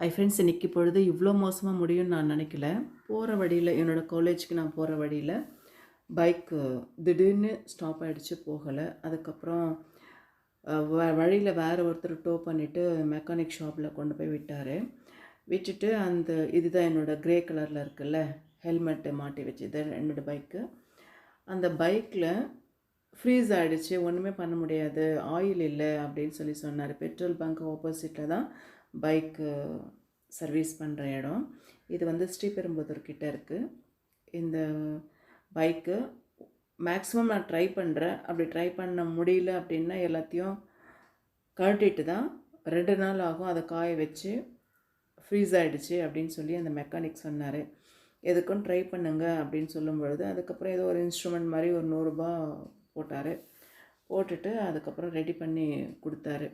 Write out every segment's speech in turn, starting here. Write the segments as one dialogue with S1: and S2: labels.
S1: ஐ friends இன்றைக்கி பொழுது இவ்வளோ மோசமாக முடியும்னு நான் நினைக்கல. போகிற வழியில் என்னோடய காலேஜுக்கு நான் போகிற வழியில் பைக்கு திடீர்னு ஸ்டாப் ஆகிடுச்சு போகலை. அதுக்கப்புறம் வ வழியில் வேறு ஒருத்தர் டோ பண்ணிவிட்டு மெக்கானிக் ஷாப்பில் கொண்டு போய் விட்டார். விட்டுட்டு அந்த இதுதான் என்னோடய க்ரே கலரில் இருக்குல்ல ஹெல்மெட்டு மாட்டி வச்சு இது என்னோடய பைக்கு அந்த பைக்கில் ஃப்ரீஸ் ஆகிடுச்சு ஒன்றுமே பண்ண முடியாது ஆயில் இல்லை அப்படின்னு சொல்லி சொன்னார். பெட்ரோல் பங்க் ஆப்போசிட்டில் தான் பைக்கு சர்வீஸ் பண்ணுற இடம். இது வந்து ஸ்ரீபெரும்புதூர் கிட்டே இருக்குது இந்த பைக்கு மேக்ஸிமம் நான் ட்ரை பண்ணுறேன் அப்படி ட்ரை பண்ண முடியல அப்படின்னா எல்லாத்தையும் கழட்டிட்டு தான் ரெண்டு நாள் ஆகும். அதை காய வச்சு ஃப்ரீஸ் ஆகிடுச்சு அப்படின்னு சொல்லி அந்த மெக்கானிக் சொன்னார். எதுக்கும் ட்ரை பண்ணுங்க அப்படின்னு சொல்லும் பொழுது அதுக்கப்புறம் ஏதோ ஒரு இன்ஸ்ட்ருமெண்ட் மாதிரி ஒரு நூறுரூபா போட்டார். போட்டுட்டு அதுக்கப்புறம் ரெடி பண்ணி கொடுத்தாரு.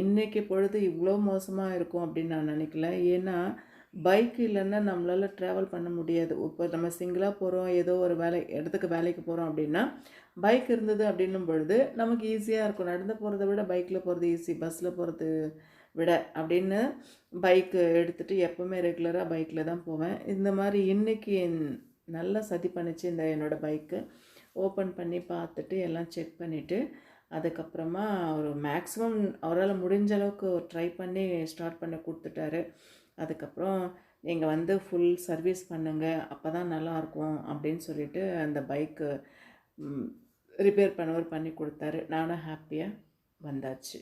S1: இன்றைக்கி பொழுது இவ்வளோ மோசமாக இருக்கும் அப்படின்னு நான் நினைக்கல. ஏன்னா பைக் இல்லைன்னா நம்மளால் ட்ராவல் பண்ண முடியாது. இப்போ நம்ம சிங்கிளாக போகிறோம் ஏதோ ஒரு வேலை இடத்துக்கு வேலைக்கு போகிறோம் அப்படின்னா பைக் இருந்தது அப்படின்னும் பொழுது நமக்கு ஈஸியாக இருக்கும். நடந்து போகிறத விட பைக்கில் போகிறது ஈஸி பஸ்ஸில் போகிறது விட அப்படின்னு பைக்கு எடுத்துகிட்டு எப்போவுமே ரெகுலராக பைக்கில் தான் போவேன். இந்த மாதிரி இன்றைக்கி நல்லா சதி பண்ணிச்சு இந்த என்னோடய பைக்கு. ஓப்பன் பண்ணி பார்த்துட்டு எல்லாம் செக் பண்ணிவிட்டு அதுக்கப்புறமா அவர் மேக்ஸிமம் அவரால் முடிஞ்ச அளவுக்கு ட்ரை பண்ணி ஸ்டார்ட் பண்ண கொடுத்துட்டாரு. அதுக்கப்புறம் நீங்கள் வந்து ஃபுல் சர்வீஸ் பண்ணுங்கள் அப்போ தான் நல்லாயிருக்கும் அப்படின்னு சொல்லிட்டு அந்த பைக்கு ரிப்பேர் பண்ணவர் பண்ணி கொடுத்தாரு. நானும் ஹாப்பியாக வந்தாச்சு.